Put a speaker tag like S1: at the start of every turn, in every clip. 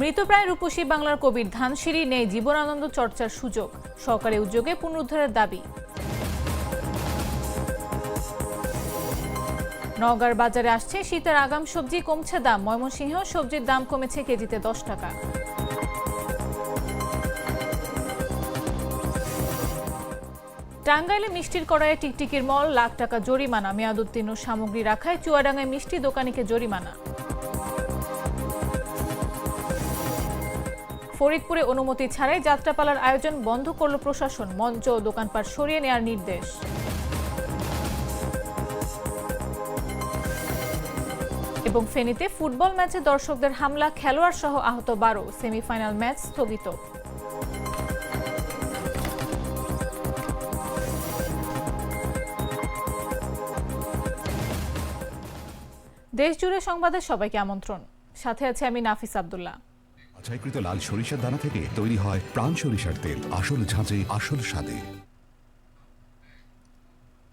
S1: মৃতপ্রায় রূপসী বাংলার কবির ধানসিঁড়ি নেই জীবনানন্দ চর্চার সুযোগ সরকারের উদ্যোগে পুনরুদ্ধারের দাবি নগার বাজারে আসছে শীতের আগাম সবজি কমছে দাম ময়মনসিংহ সবজির দাম কমেছে কেজিতে দশ টাকা টাঙ্গাইলে মিষ্টির কড়াইয়ে টিকটিকির মল লাখ টাকা জরিমানা মেয়াদ উত্তীর্ণ সামগ্রী রাখায় চুয়াডাঙ্গায় মিষ্টি দোকানিকে জরিমানা ফরিদপুরে অনুমতি ছাড়াই যাত্রাপালার আয়োজন বন্ধ করল প্রশাসন মঞ্চ ও দোকানপাট সরিয়ে নেয়ার নির্দেশ এবং ফেনীতে ফুটবল ম্যাচে দর্শকদের হামলা খেলোয়াড় সহ আহত বারো সেমিফাইনাল ম্যাচ স্থগিত দেশজুড়ে সংবাদে সবাইকে আমন্ত্রণ সাথে আছে আমি নাফিস আবদুল্লাহ বাছাইকৃত লাল সরিষার দানা থেকে তৈরি হয় প্রাণ সরিষার তেল আসল ঝাঁচে আসল স্বাদে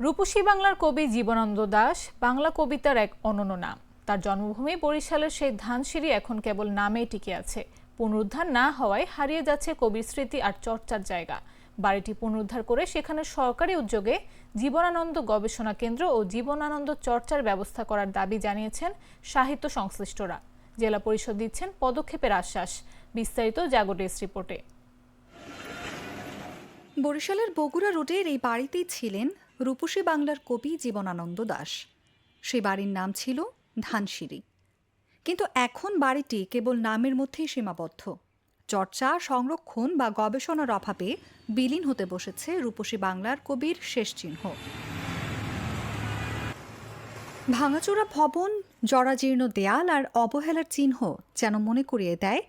S1: রূপসী বাংলার কবি জীবনানন্দ দাস বাংলা কবিতার এক অনন্য নাম তার জন্মভূমি বরিশালের সেই ধানসিঁড়ি এখন কেবল নামেই টিকে আছে পুনরুদ্ধার না হওয়ায় হারিয়ে যাচ্ছে কবির স্মৃতি আর চর্চার জায়গা বাড়িটি পুনরুদ্ধার করে সেখানে সরকারি উদ্যোগে জীবনানন্দ গবেষণা কেন্দ্র ও জীবনানন্দ চর্চার ব্যবস্থা করার দাবি জানিয়েছেন সাহিত্য সংশ্লিষ্টরা জেলা পরিষদ দিচ্ছেন পদক্ষেপের আশ্বাস বিস্তারিত জাগো ডেস্ক রিপোর্টে
S2: বরিশালের বগুড়া রোডের এই বাড়িতেই ছিলেন রূপসী বাংলার কবি জীবনানন্দ দাস সে বাড়ির নাম ছিল ধানসিঁড়ি কিন্তু এখন বাড়িটি কেবল নামের মধ্যেই সীমাবদ্ধ চর্চা সংরক্ষণ বা গবেষণার অভাবে বিলীন হতে বসেছে রূপসী বাংলার কবির শেষ চিহ্ন ভাঙাচোরা ভবন জরাজীর্ণ দেয়াল আর অবহেলার চিহ্ন যেন মনে করিয়ে দেয়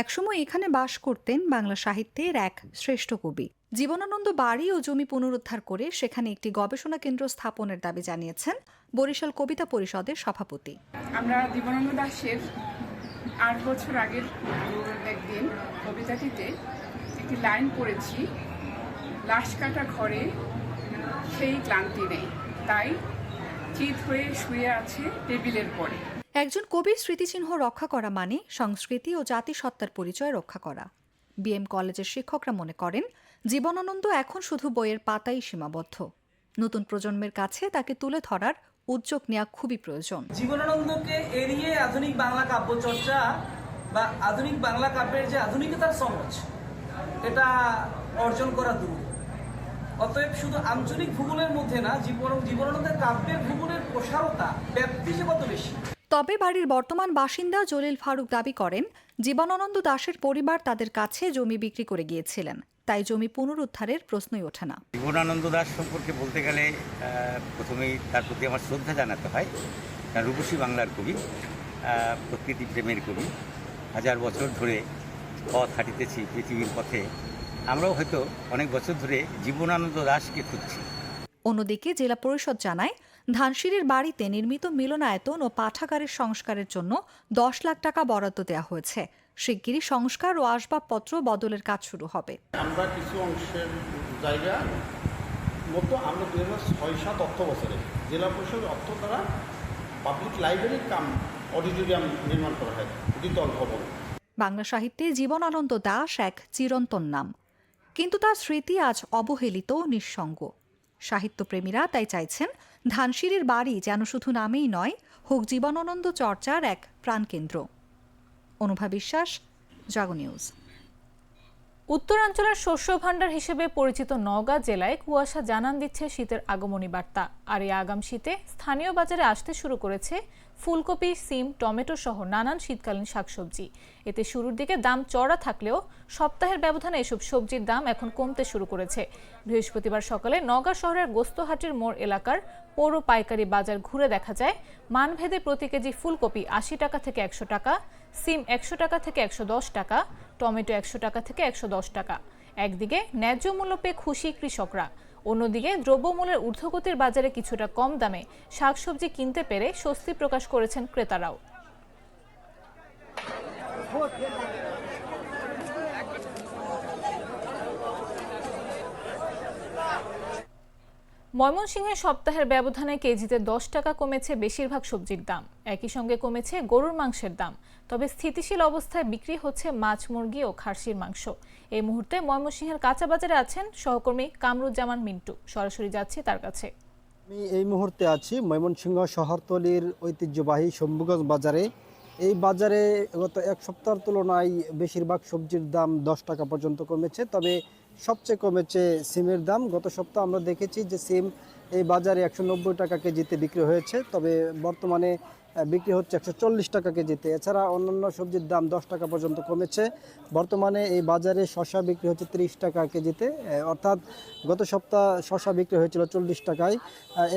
S2: একসময় এখানে বাস করতেন বাংলা সাহিত্যের এক শ্রেষ্ঠ কবি জীবনানন্দ বাড়ি ও জমি পুনরুদ্ধার করে সেখানে একটি গবেষণা কেন্দ্র স্থাপনের দাবি জানিয়েছেন বরিশাল কবিতা পরিষদের সভাপতি
S3: আমরা জীবনানন্দ দাসের আট বছর আগের একদিন কবিতাটিতে একটি লাইন পড়েছি লাশ কাটা ঘরে সেই ক্লান্তি নেই তাই চিত হয়ে শুয়ে আছে টেবিলের পরে
S2: একজন কবির স্মৃতিচিহ্ন রক্ষা করা মানে সংস্কৃতি ও জাতিসত্তার পরিচয় রক্ষা করা বিএম কলেজের শিক্ষকরা মনে করেন জীবনানন্দ এখন শুধু বইয়ের পাতাই সীমাবদ্ধ নতুন প্রজন্মের কাছে তাকে তুলে ধরার উদ্যোগ নেওয়া খুবই প্রয়োজন
S4: জীবনানন্দকে এড়িয়ে আধুনিক বাংলা কাব্যচর্চা বা আধুনিক বাংলা কাব্যের যে আধুনিকতার সমাজ এটা অর্জন করা দূর অতএব শুধু আঞ্চলিক ভূগোলের মধ্যে না জীবন জীবনানন্দের কাব্যের ভূগোলের প্রসারতা ব্যাপ্তি যে কত বেশি
S2: তবে বাড়ির বর্তমান বাসিন্দা জলিল ফারুক দাবি করেন জীবনানন্দ দাশের পরিবার তাদের কাছে জমি বিক্রি করে গিয়েছিলেন তাই জমি পুনরুদ্ধারের প্রশ্নই ওঠে না
S5: জীবনানন্দ দাস সম্পর্কে বলতে গেলে প্রথমেই তার প্রতি আমার শ্রদ্ধা জানাতে হয় রূপসী বাংলার কবি প্রকৃতি প্রেমের কবি হাজার বছর ধরে পথ হাঁটিতেছি পৃথিবীর পথে আমরাও হয়তো অনেক বছর ধরে জীবনানন্দ দাসকে খুঁজছি
S2: অন্যদিকে জেলা পরিষদ জানায় ধানসিরির বাড়িতে নির্মিত মিলনায়তন ও পাঠাগারের সংস্কারের জন্য দশ লাখ টাকা বরাদ্দ দেওয়া হয়েছে শিগগিরই সংস্কার ও আসবাবপত্র বদলের কাজ শুরু হবে
S6: আমরা কিছু অংশের জায়গা মতো আমরা দু হাজার ছয় সাত অর্থ বছরে জেলা পরিষদ অর্থ দ্বারা পাবলিক লাইব্রেরির কাম অডিটোরিয়াম নির্মাণ করা হয় দ্বিতল ভবন
S2: বাংলা সাহিত্যে জীবনানন্দ দাস এক চিরন্তন নাম কিন্তু তার স্মৃতি আজ অবহেলিত নিঃসঙ্গ সাহিত্যপ্রেমীরা তাই চাইছেন ধানসিরির বাড়ি যেন শুধু নামেই নয় হোক জীবনানন্দ চর্চার এক প্রাণকেন্দ্র অনুভা বিশ্বাস জাগো নিউজ
S1: উত্তরাঞ্চলের শস্য ভাণ্ডার হিসেবে পরিচিত নওগাঁ জেলায় কুয়াশা জানান দিচ্ছে শীতের আগমনী বার্তা আর এই আগাম শীতে স্থানীয় বাজারে আসতে শুরু করেছে ফুলকপি সিম টমেটো সহ নানান শীতকালীন শাকসবজি এতে শুরুর দিকে দাম চড়া থাকলেও সপ্তাহের ব্যবধানে এসব সবজির দাম এখন কমতে শুরু করেছে বৃহস্পতিবার সকালে নওগাঁ শহরের গোস্তহাটির মোড় এলাকার পৌর পাইকারি বাজার ঘুরে দেখা যায় মানভেদে প্রতি কেজি ফুলকপি আশি টাকা থেকে একশো টাকা সিম একশো টাকা থেকে একশো দশ টাকা টমেটো একশো টাকা থেকে একশো দশ টাকা একদিকে ন্যায্য মূল্য পেয়ে খুশি কৃষকরা অন্যদিকে দ্রব্যমূল্যের ঊর্ধ্বগতির বাজারে কিছুটা কম দামে শাকসবজি কিনতে পেরে স্বস্তি প্রকাশ করেছেন ক্রেতারাও ময়মনসিংহে সপ্তাহের ব্যবধানে কেজিতে দশ টাকা কমেছে বেশিরভাগ সবজির দাম একই সঙ্গে কমেছে গরুর মাংসের দাম তবে স্থিতিশীল অবস্থায় বিক্রি হচ্ছে মাছ মুরগি ও খাসির মাংস এই মুহূর্তে ময়মনসিংহের কাঁচা বাজারে আছেন সহকর্মী কামরুজ্জামান মিন্টু সরাসরি যাচ্ছি তার কাছে
S7: আমি এই মুহূর্তে আছি ময়মনসিংহ শহরতলির ঐতিহ্যবাহী শম্ভুগঞ্জ বাজারে এই বাজারে গত এক সপ্তাহের তুলনায় বেশিরভাগ সবজির দাম দশ টাকা পর্যন্ত কমেছে তবে সবচেয়ে কমেছে সিমের দাম গত সপ্তাহ আমরা দেখেছি যে সিম এই বাজারে একশো নব্বই টাকা কেজিতে বিক্রি হয়েছে তবে বর্তমানে বিক্রি হচ্ছে একশো চল্লিশ টাকা কেজিতে এছাড়া অন্যান্য সবজির দাম দশ টাকা পর্যন্ত কমেছে বর্তমানে এই বাজারে শশা বিক্রি হচ্ছে ৩০ টাকা কেজিতে অর্থাৎ গত সপ্তাহ শশা বিক্রি হয়েছিল চল্লিশ টাকায়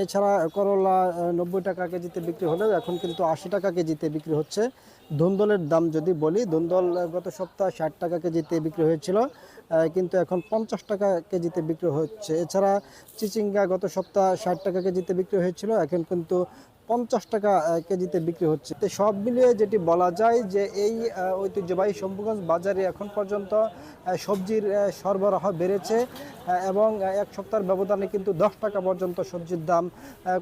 S7: এছাড়া করলা নব্বই টাকা কেজিতে বিক্রি হলেও এখন কিন্তু আশি টাকা কেজিতে বিক্রি হচ্ছে ধুন্দলের দাম যদি বলি ধুন্দল গত সপ্তাহ ষাট টাকা কেজিতে বিক্রি হয়েছিল কিন্তু এখন পঞ্চাশ টাকা কেজিতে বিক্রি হচ্ছে এছাড়া চিচিঙ্গা গত সপ্তাহ ষাট টাকা কেজিতে বিক্রি হয়েছিল এখন কিন্তু পঞ্চাশ টাকা কেজিতে বিক্রি হচ্ছে তো সব মিলিয়ে যেটি বলা যায় যে এই ঐতিহ্যবাহী শম্ভুগঞ্জ বাজারে এখন পর্যন্ত সবজির সরবরাহ বেড়েছে এবং এক সপ্তাহের ব্যবধানে কিন্তু দশ টাকা পর্যন্ত সবজির দাম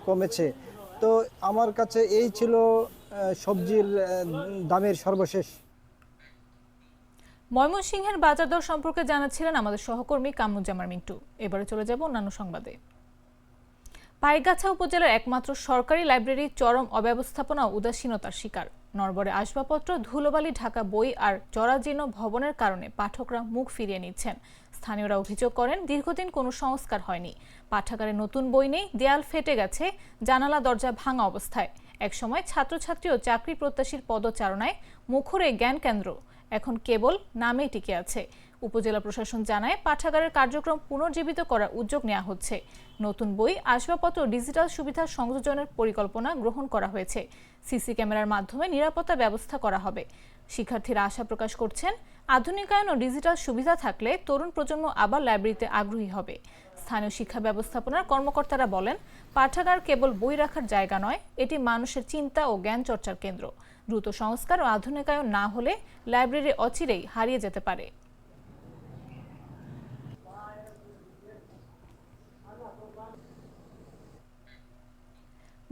S7: কমেছে তো আমার কাছে এই ছিল সবজির দামের সর্বশেষ
S1: ময়মনসিংহের বাজার দর সম্পর্কে জানাচ্ছিলেন আমাদের সহকর্মী কামরুজ্জামার মিন্টু এবারে চলে যাব অন্যান্য সংবাদে পাইগাছা উপজেলার একমাত্র সরকারি লাইব্রেরি চরম অব্যবস্থাপনা উদাসীনতার শিকার নরবরে আসবাবপত্র ধুলোবালি ঢাকা বই আর জরাজীর্ণ ভবনের কারণে পাঠকরা মুখ ফিরিয়ে নিচ্ছেন স্থানীয়রা অভিযোগ করেন দীর্ঘদিন কোনো সংস্কার হয়নি পাঠাগারে নতুন বই নেই দেয়াল ফেটে গেছে জানালা দরজা ভাঙা অবস্থায় একসময় ছাত্রছাত্রী ও চাকরি প্রত্যাশীর পদচারণায় মুখরে জ্ঞান কেন্দ্র এখন কেবল নামেই টিকে আছে উপজেলা প্রশাসন জানায় পাঠাগারের কার্যক্রম পুনর্জীবিত করার উদ্যোগ নেওয়া হচ্ছে নতুন বই আসবাবপত্র ডিজিটাল সুবিধা সংযোজনের পরিকল্পনা গ্রহণ করা হয়েছে সিসি ক্যামেরার মাধ্যমে নিরাপত্তা ব্যবস্থা করা হবে শিক্ষার্থীরা আশা প্রকাশ করছেন আধুনিকায়ন ও ডিজিটাল সুবিধা থাকলে তরুণ প্রজন্ম আবার লাইব্রেরিতে আগ্রহী হবে স্থানীয় শিক্ষা ব্যবস্থাপনার কর্মকর্তারা বলেন পাঠাগার কেবল বই রাখার জায়গা নয় এটি মানুষের চিন্তা ও জ্ঞান চর্চার কেন্দ্র দ্রুত সংস্কার ও আধুনিকায়ন না হলে লাইব্রেরি অচিরেই হারিয়ে যেতে পারে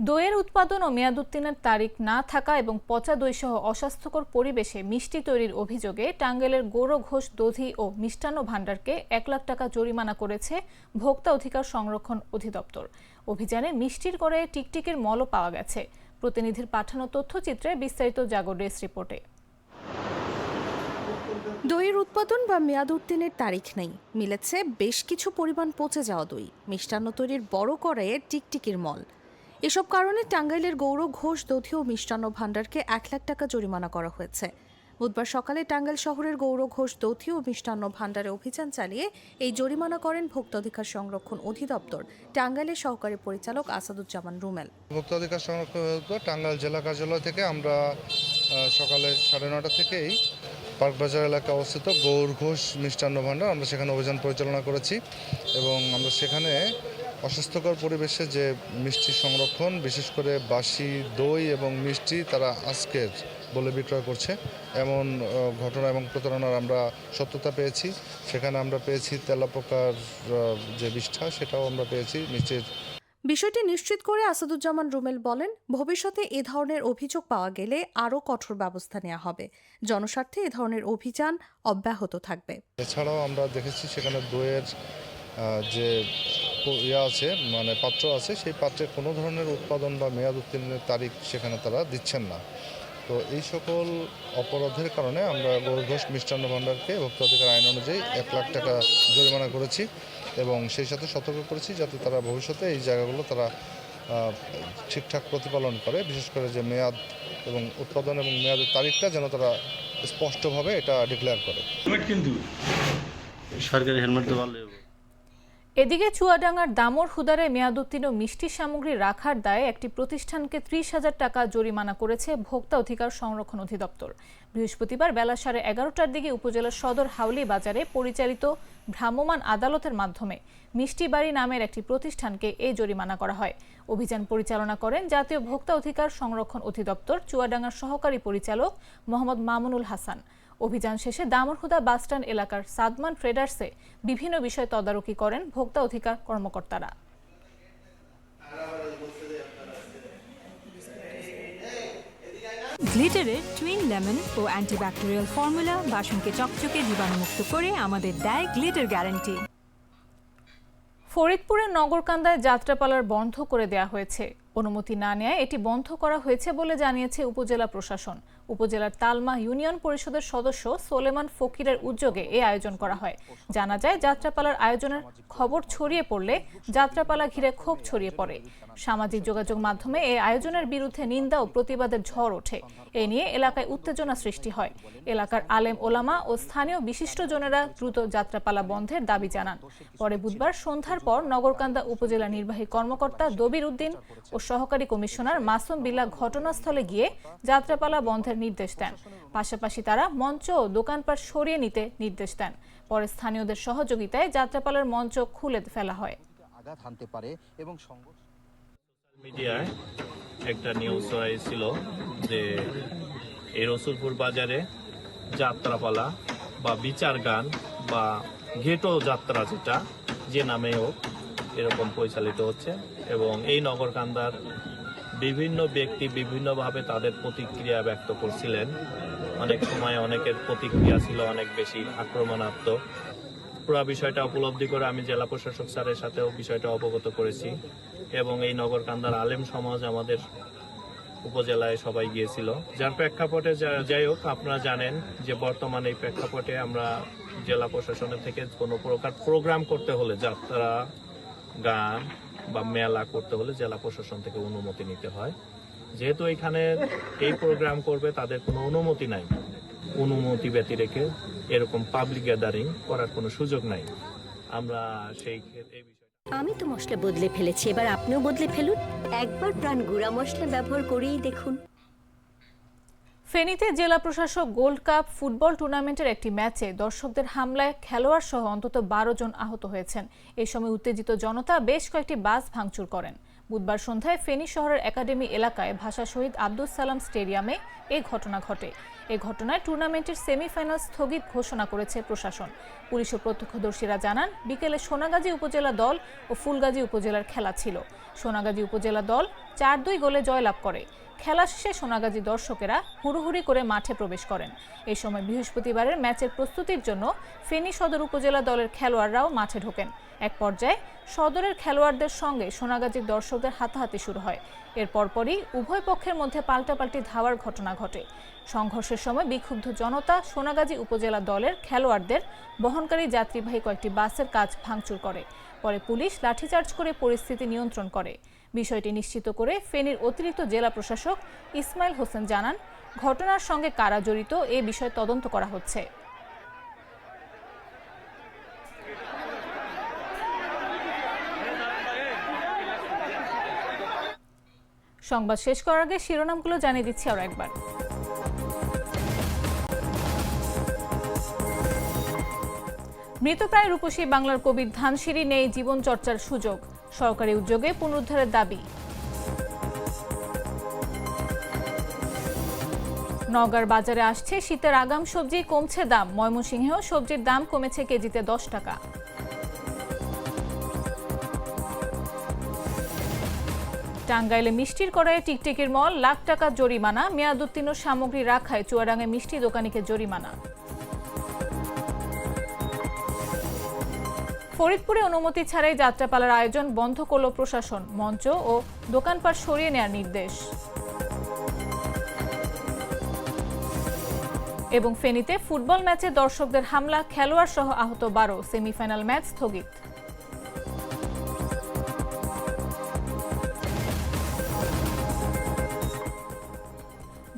S1: দইয়ের উৎপাদন ও মেয়াদুদ্দিনের তারিখ না থাকা এবং পচা দই সহ অস্বাস্থ্যকর পরিবেশে মিষ্টি তৈরির অভিযোগে টাঙ্গেলের গৌর ঘোষ দধি ও মিষ্টান্ন ভাণ্ডারকে এক লাখ টাকা জরিমানা করেছে ভোক্তা অধিকার সংরক্ষণ অধিদপ্তর অভিযানে মিষ্টির করে টিকটিকির মলও পাওয়া গেছে প্রতিনিধির পাঠানো তথ্যচিত্রে বিস্তারিত জাগর ডেস রিপোর্টে দইয়ের উৎপাদন বা মেয়াদ তারিখ নেই মিলেছে বেশ কিছু পরিমাণ পচে যাওয়া দই মিষ্টান্ন তৈরির বড় করে টিকটিকির মল এসব কারণে টাঙ্গাইলের গৌরব ঘোষ দধি ও মিষ্টান্ন ভাণ্ডারকে এক লাখ টাকা জরিমানা করা হয়েছে বুধবার সকালে টাঙ্গাইল শহরের গৌর ঘোষ দথি ও মিষ্টান্ন ভাণ্ডারে অভিযান চালিয়ে এই জরিমানা করেন ভোক্তাধিকার সংরক্ষণ অধিদপ্তর টাঙ্গাইলের সহকারী পরিচালক আসাদুজ্জামান রুমেল
S8: ভোক্তাধিকার সংরক্ষণ অধিদপ্তর টাঙ্গাইল জেলা কার্যালয় থেকে আমরা সকালে সাড়ে নটা থেকেই পার্কবাজার এলাকা অবস্থিত গৌর ঘোষ মিষ্টান্ন ভাণ্ডার আমরা সেখানে অভিযান পরিচালনা করেছি এবং আমরা সেখানে অস্বাস্থ্যকর পরিবেশে যে মিষ্টি সংরক্ষণ বিশেষ করে বাসি দই এবং মিষ্টি তারা আজকের বলে বিক্রয় করছে এমন ঘটনা এবং প্রতারণার আমরা সত্যতা পেয়েছি সেখানে আমরা পেয়েছি তেলাপোকার যে বিষ্ঠা সেটাও আমরা পেয়েছি নিশ্চিত
S1: বিষয়টি নিশ্চিত করে আসাদুজ্জামান রুমেল বলেন ভবিষ্যতে এ ধরনের অভিযোগ পাওয়া গেলে আরও কঠোর ব্যবস্থা নেওয়া হবে জনস্বার্থে এ ধরনের অভিযান অব্যাহত থাকবে
S8: এছাড়াও আমরা দেখেছি সেখানে দইয়ের যে ইয়া আছে মানে পাত্র আছে সেই পাত্রে কোনো ধরনের উৎপাদন বা মেয়াদ উত্তীর্ণের তারিখ সেখানে তারা দিচ্ছেন না তো এই সকল অপরাধের কারণে আমরা গৌরঘোষ মিষ্টান্ন ভাণ্ডারকে ভোক্তাধিকার আইন অনুযায়ী এক লাখ টাকা জরিমানা করেছি এবং সেই সাথে সতর্ক করেছি যাতে তারা ভবিষ্যতে এই জায়গাগুলো তারা ঠিকঠাক প্রতিপালন করে বিশেষ করে যে মেয়াদ এবং উৎপাদন এবং মেয়াদের তারিখটা যেন তারা স্পষ্টভাবে এটা ডিক্লেয়ার করে কিন্তু
S1: সরকারি হেলমেট তো ভালো এদিকে চুয়াডাঙ্গার দামর হুদারে মেয়াদুত্তীর্ণ মিষ্টি সামগ্রী রাখার দায়ে একটি প্রতিষ্ঠানকে ত্রিশ হাজার টাকা জরিমানা করেছে ভোক্তা অধিকার সংরক্ষণ অধিদপ্তর বৃহস্পতিবার বেলা সাড়ে এগারোটার দিকে উপজেলার সদর হাউলি বাজারে পরিচালিত ভ্রাম্যমাণ আদালতের মাধ্যমে মিষ্টি বাড়ি নামের একটি প্রতিষ্ঠানকে এই জরিমানা করা হয় অভিযান পরিচালনা করেন জাতীয় ভোক্তা অধিকার সংরক্ষণ অধিদপ্তর চুয়াডাঙ্গার সহকারী পরিচালক মোহাম্মদ মামুনুল হাসান অভিযান শেষে দামরহুদা বাসস্ট্যান্ড এলাকার সাদমান ট্রেডার্সে বিভিন্ন বিষয় তদারকি করেন ভোক্তা অধিকার কর্মকর্তারা গ্লিটারের টুইন লেমন ও অ্যান্টিব্যাকটেরিয়াল ফর্মুলা বাসনকে চকচকে জীবাণুমুক্ত করে আমাদের দেয় গ্লিটার গ্যারান্টি ফরিদপুরের নগরকান্দায় যাত্রাপালার বন্ধ করে দেয়া হয়েছে অনুমতি না নেয় এটি বন্ধ করা হয়েছে বলে জানিয়েছে উপজেলা প্রশাসন উপজেলার তালমা ইউনিয়ন পরিষদের সদস্য সোলেমান ফকিরের উদ্যোগে এ আয়োজন করা হয় জানা যায় যাত্রাপালার আয়োজনের খবর ছড়িয়ে পড়লে যাত্রাপালা ঘিরে ক্ষোভ ছড়িয়ে পড়ে সামাজিক যোগাযোগ মাধ্যমে এই আয়োজনের বিরুদ্ধে নিন্দা ও প্রতিবাদের ঝড় ওঠে এ নিয়ে এলাকায় উত্তেজনা সৃষ্টি হয় এলাকার আলেম ওলামা ও স্থানীয় বিশিষ্টজনেরা দ্রুত যাত্রাপালা বন্ধের দাবি জানান পরে বুধবার সন্ধ্যার পর নগরকান্দা উপজেলা নির্বাহী কর্মকর্তা দবির উদ্দিন ও সহকারী কমিশনার মাসুম বিল্লা ঘটনাস্থলে গিয়ে যাত্রাপালা বন্ধের নির্দেশ দেন পাশাপাশি তারা মঞ্চ ও দোকানপাট সরিয়ে নিতে নির্দেশ দেন পরে স্থানীয়দের সহযোগিতায় যাত্রাপালার মঞ্চ খুলে ফেলা হয় আঘাত হানতে পারে এবং
S9: সংগঠন মিডিয়ায় একটা নিউজ ছিল যে এই রসুলপুর বাজারে যাত্রাপালা বা বিচার গান বা ঘেটো যাত্রা যেটা যে নামে হোক এরকম পরিচালিত হচ্ছে এবং এই নগরকান্দার বিভিন্ন ব্যক্তি বিভিন্নভাবে তাদের প্রতিক্রিয়া ব্যক্ত করছিলেন অনেক সময় অনেকের প্রতিক্রিয়া ছিল অনেক বেশি আক্রমণাত্মক পুরো বিষয়টা উপলব্ধি করে আমি জেলা প্রশাসক স্যারের সাথেও বিষয়টা অবগত করেছি এবং এই নগরকান্দার আলেম সমাজ আমাদের উপজেলায় সবাই গিয়েছিল যার প্রেক্ষাপটে যাই হোক আপনারা জানেন যে বর্তমানে এই প্রেক্ষাপটে আমরা জেলা প্রশাসনের থেকে কোনো প্রকার প্রোগ্রাম করতে হলে যাত্রা গান বা মেলা করতে হলে জেলা প্রশাসন থেকে অনুমতি নিতে হয় যেহেতু এখানে এই প্রোগ্রাম করবে তাদের কোনো অনুমতি নাই অনুমতি ব্যতি রেখে এরকম পাবলিক গ্যাদারিং করার কোনো সুযোগ নাই আমরা সেই
S10: আমি তো মশলা বদলে ফেলেছি এবার আপনিও বদলে ফেলুন একবার প্রাণ গুঁড়া মশলা ব্যবহার করেই দেখুন
S1: ফেনীতে জেলা প্রশাসক গোল্ড কাপ ফুটবল টুর্নামেন্টের একটি ম্যাচে দর্শকদের হামলায় খেলোয়াড় সহ অন্তত বারো জন আহত হয়েছেন এই সময় উত্তেজিত জনতা বেশ কয়েকটি বাস ভাঙচুর করেন বুধবার সন্ধ্যায় ফেনী শহরের একাডেমি এলাকায় ভাষা শহীদ আব্দুল সালাম স্টেডিয়ামে এ ঘটনা ঘটে এ ঘটনায় টুর্নামেন্টের সেমিফাইনাল স্থগিত ঘোষণা করেছে প্রশাসন পুলিশ ও প্রত্যক্ষদর্শীরা জানান বিকেলে সোনাগাজী উপজেলা দল ও ফুলগাজী উপজেলার খেলা ছিল সোনাগাজী উপজেলা দল চার দুই গোলে জয়লাভ করে খেলা শেষে সোনাগাজী দর্শকেরা হুড়ুহুড়ি করে মাঠে প্রবেশ করেন এই সময় বৃহস্পতিবারের ম্যাচের প্রস্তুতির জন্য ফেনী সদর উপজেলা দলের খেলোয়াড়রাও মাঠে ঢোকেন এক পর্যায়ে সদরের খেলোয়াড়দের সঙ্গে সোনাগাজীর দর্শকদের হাতাহাতি শুরু হয় এর পরপরই উভয় পক্ষের মধ্যে পাল্টাপাল্টি ধাওয়ার ঘটনা ঘটে সংঘর্ষের সময় বিক্ষুব্ধ জনতা সোনাগাজী উপজেলা দলের খেলোয়াড়দের বহনকারী যাত্রীবাহী কয়েকটি বাসের কাজ ভাঙচুর করে পরে পুলিশ লাঠিচার্জ করে পরিস্থিতি নিয়ন্ত্রণ করে বিষয়টি নিশ্চিত করে ফেনীর অতিরিক্ত জেলা প্রশাসক ইসমাইল হোসেন জানান ঘটনার সঙ্গে কারা জড়িত এ বিষয়ে তদন্ত করা হচ্ছে সংবাদ শেষ করার আগে শিরোনামগুলো জানিয়ে দিচ্ছি আরো একবার মৃতপ্রায় রূপসী বাংলার কবির ধানসিঁড়ি নেই জীবন চর্চার সুযোগ সরকারি উদ্যোগে পুনরুদ্ধারের দাবি নগর বাজারে আসছে শীতের আগাম সবজি কমছে দাম ময়মনসিংহেও সবজির দাম কমেছে কেজিতে দশ টাকা টাঙ্গাইলে মিষ্টির কড়াইয়ে টিকটিকির মল লাখ টাকা জরিমানা মেয়াদ উত্তীর্ণ সামগ্রী রাখায় চুয়াডাঙ্গে মিষ্টি দোকানিকে জরিমানা ফরিদপুরে অনুমতি ছাড়াই যাত্রাপালার আয়োজন বন্ধ করল প্রশাসন মঞ্চ ও দোকানপাট সরিয়ে নেয়ার নির্দেশ এবং ফেনীতে ফুটবল ম্যাচে দর্শকদের হামলা খেলোয়াড় সহ আহত বারো সেমিফাইনাল ম্যাচ স্থগিত